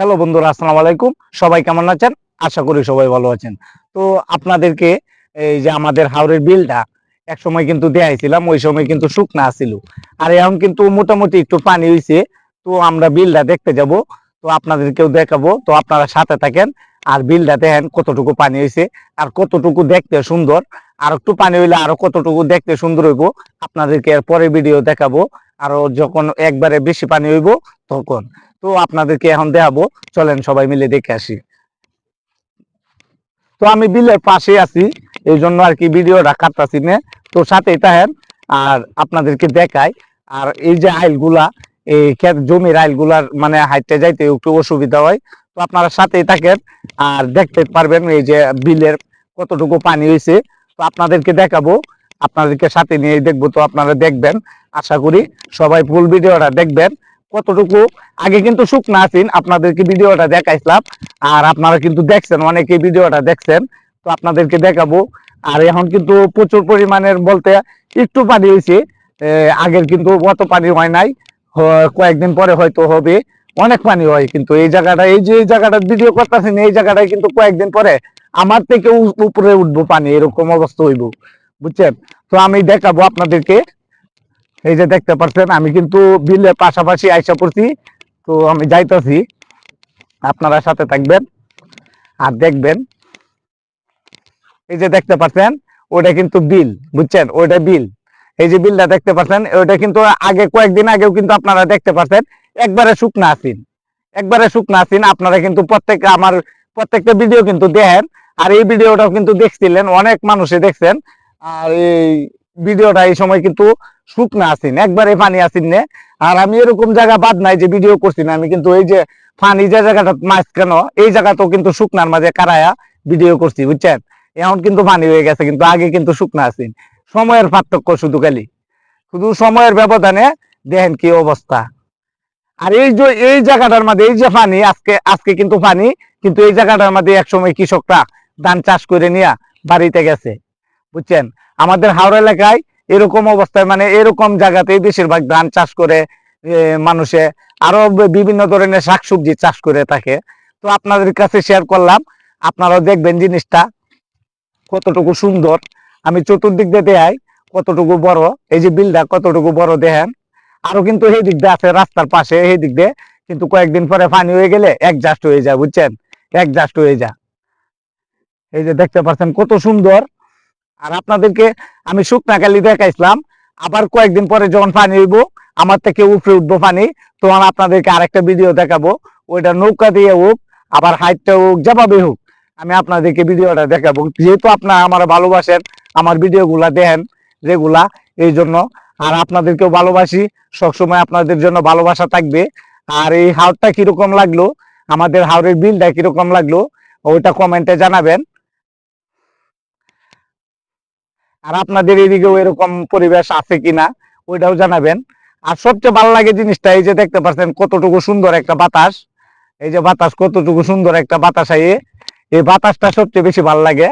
Hello বন্ধুরা, আসসালামু আলাইকুম। সবাই কেমন আছেন? আশা করি সবাই ভালো আছেন। তো আপনাদেরকে এই যে আমাদের হাওড়ের বিলটা এক সময় কিন্তু দেখাইছিলাম ওই সময় কিন্তু শুকনা ছিল আর এখন কিন্তু মোটামুটি একটু পানি হয়েছে তো আমরা বিলটা দেখতে যাব। তো আপনাদেরকেও দেখাবো, তো আপনারা সাথে থাকেন। আর বিলটা দেখেন কতটুকু পানি হয়েছে আর কতটুকু দেখতে সুন্দর। আর একটু পানি হইলে আরও কতটুকু দেখতে সুন্দর হইব, আপনাদেরকে এর পরে ভিডিও দেখাবো। আরও যখন একবারে বেশি পানি হইব তখন। তো আপনাদেরকে এখন দেখাবো। চলেন সবাই মিলে দেখে আসি। তো আমি বিলের পাশে আছি, এই জন্য আর কি ভিডিওটা কাটতাছি না। তো সাথে তাহেন আর আপনাদেরকে দেখাই। আর এই যে আইলগুলা, এই ক্ষেত জমির আইলগুলার মানে হাইটে যাইতে একটু অসুবিধা হয়। তো আপনারা সাথেই থাকেন আর দেখতে পারবেন এই যে বিলের কতটুকু পানি হয়েছে তো আপনাদেরকে দেখাবো আপনাদেরকে সাথে নিয়ে দেখব তো আপনারা দেখবেন। আশা করি সবাই ফুল ভিডিওটা দেখবেন। কতটুকু? আগে কিন্তু শুকনা আছেন আপনাদেরকে ভিডিওটা দেখাইছিলাম। আর আপনারা কিন্তু দেখছেন অনেকে ভিডিওটা দেখছেন। তো আপনাদেরকে দেখাবো। আর এখন কিন্তু প্রচুর পরিমাণের বলতে একটু পানি হয়েছে। আগের কিন্তু অত পানি হয় নাই। কয়েকদিন পরে হয়তো হবে। অনেক পানি হয় কিন্তু এই জায়গাটা, এই যে এই জায়গাটা ভিডিও করতেছেন, এই জায়গাটায় কিন্তু কয়েকদিন পরে আমার থেকে উপরে উঠবো পানি, এরকম অবস্থা হইব। বুঝছেন? তো আমি দেখাবো আপনাদেরকে। এই যে দেখতে পাচ্ছেন, আমি কিন্তু বিলের পাশাপাশি আইসা পড়ছি। তো আমি যাইতেছি। আপনারা সাথে থাকবেন আর দেখবেন। এই যে দেখতে পাচ্ছেন ওটা কিন্তু বিল, বুঝছেন? ওইটা বিল। এই যে বিলটা দেখতে পাচ্ছেন, ওইটা কিন্তু আগে কয়েকদিন আগেও কিন্তু আপনারা দেখতে পাচ্ছেন, একবারে শুকনা আছেন। একবারে শুকনা আছেন, আপনারা কিন্তু প্রত্যেক আমার প্রত্যেকটা ভিডিও কিন্তু দেখেন। আর এই ভিডিওটাও কিন্তু দেখছিলেন, অনেক মানুষে দেখছেন। আর এই ভিডিওটা এই সময় কিন্তু শুকনা আছেন, একবারে পানি আছেন নে। আর আমি এরকম জায়গা বাদ নাই যে ভিডিও করছি না, আমি কিন্তু এই যে পানি যে জায়গাটা মাছ কেন এই জায়গাতেও কিন্তু শুকনার মাঝে কারায়া ভিডিও করছি, বুঝছেন? এখন কিন্তু পানি হয়ে গেছে, কিন্তু আগে কিন্তু শুকনা আছেন। সময়ের পার্থক্য শুধু খালি। শুধু সময়ের ব্যবধানে দেখেন কি অবস্থা। আর এই যে, এই জায়গাটার মধ্যে এই যে পানি, আজকে আজকে কিন্তু পানি, কিন্তু এই জায়গাটার মধ্যে একসময় কৃষকরা ধান চাষ করে নিয়ে বাড়িতে গেছে। বুঝছেন? আমাদের হাওড়া এলাকায় এরকম অবস্থায় মানে এরকম জায়গাতেই বেশিরভাগ ধান চাষ করে মানুষে আরও বিভিন্ন ধরনের শাকসবজি চাষ করে থাকে। তো আপনাদের কাছে শেয়ার করলাম, আপনারাও দেখবেন জিনিসটা কতটুকু সুন্দর। আমি চতুর্দিক দিয়ে দেখাই কতটুকু বড়, এই যে বিলটা কতটুকু বড় দেখেন। আরও কিন্তু এই দিক দিয়ে আছে, রাস্তার পাশে এই দিক দিয়ে, কিন্তু কয়েকদিন পরে পানি হয়ে গেলে একজাস্ট হয়ে যায়, বুঝছেন? একজাস্ট হয়ে যায়। এই যে দেখতে পাচ্ছেন কত সুন্দর আর আপনাদেরকে আমি শুকনা কালি দেখাইছিলাম। আবার কয়েকদিন পরে যখন পানি হইব, আমার থেকে উপরে উঠবো পানি, তখন আপনাদেরকে আরেকটা ভিডিও দেখাবো। ওইটা নৌকা দিয়ে হোক, আবার হাইটটা হোক, যেভাবে হোক, আমি আপনাদেরকে ভিডিওটা দেখাবো। যেহেতু আপনারা আমার ভালোবাসেন, আমার ভিডিওগুলা দেখেন যেগুলা, এই জন্য আর আপনাদেরকেও ভালোবাসি, সবসময় আপনাদের জন্য ভালোবাসা থাকবে। আর এই হাওড়টা কীরকম লাগল, আমাদের হাওড়ের বিলটা কীরকম লাগল, ওইটা কমেন্টে জানাবেন। আর আপনাদের এদিকেও এরকম পরিবেশ আছে কিনা, ওইটাও জানাবেন। আর সবচেয়ে ভালো লাগে জিনিসটা এই যে দেখতে পাচ্ছেন, কতটুকু সুন্দর একটা বাতাস। এই যে বাতাস, কতটুকু সুন্দর একটা বাতাস আইয়ে এই বাতাসটা সবচেয়ে বেশি ভালো লাগে।